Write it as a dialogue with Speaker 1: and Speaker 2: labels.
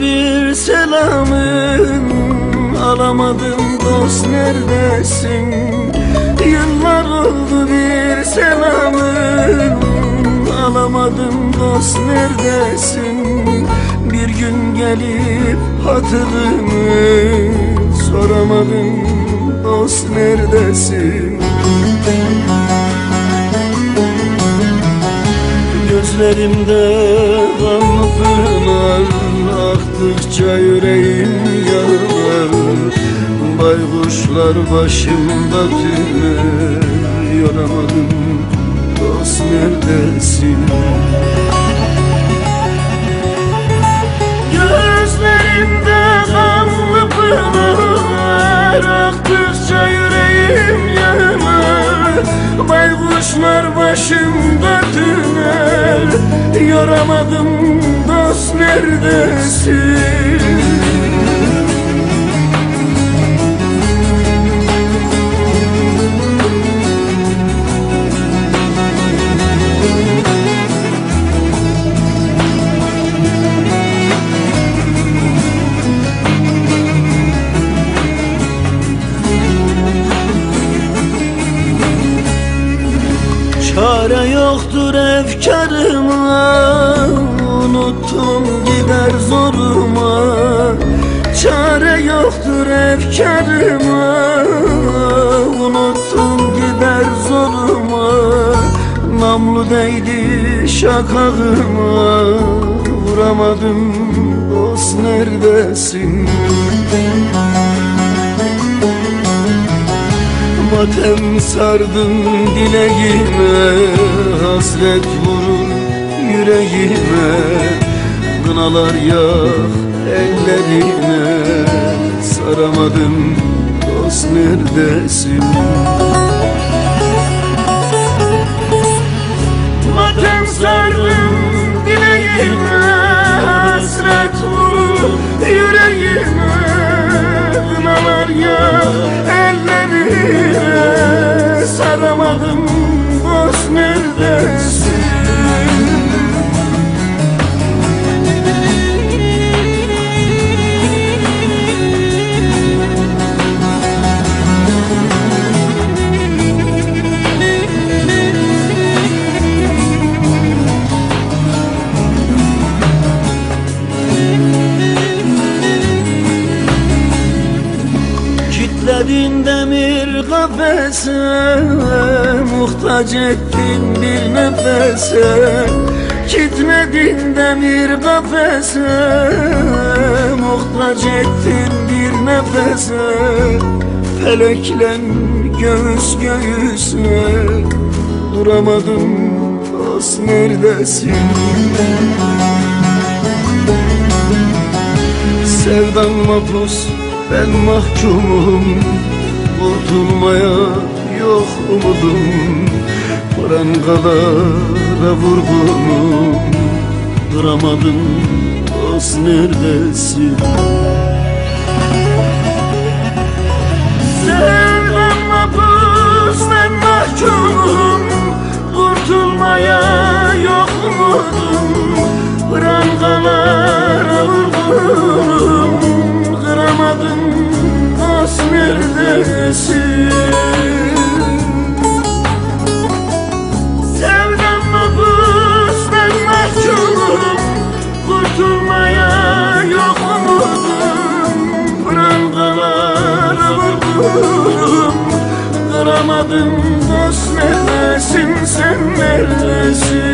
Speaker 1: bir selamın Alamadım dost neredesin? Yıllar oldu bir selamın Alamadım dost neredesin? Bir gün gelip hatırımı Soramadım dost neredesin? Gözlerimde kanlı pınar Aktıkça yüreğim yanar Baykuşlar başımda tüner Yoramadım dost neredesin? Gözlerimde kanlı pınar Aktıkça yüreğim yanar Baykuşlar başımda tüner Yoramadım dost neredesin? Çare yoktur efkarıma Unuttum gider zoruma. Çare yoktur efkarıma Unuttum gider zoruma. Namlu değdi şakağıma. Vuramadım dost neredesin? Matem sardın dileğime Hasret vurur yüreğime Kınalar yak ellerine Saramadım dost neredesin? Matem sardın dileğime Hasret vurur yüreğime. Kınalar yak ellerine Saramadım dost neredesin kafese Muhtaç ettin bir nefese. Kitledin demir kafese Muhtaç ettin bir nefese. Felekle göğüs göğüse Duramadım dost neredesin? Sevdan mapus ben mahkumum Kurtulmaya yok umudum. Prangalara vurgunum Duramadım dost neredesin dersin Sevdam mahpus ben mahkumum. Kurtulmaya yok umudum. Prangalara vurdum Kıramadım dost neredesin sen neredesin?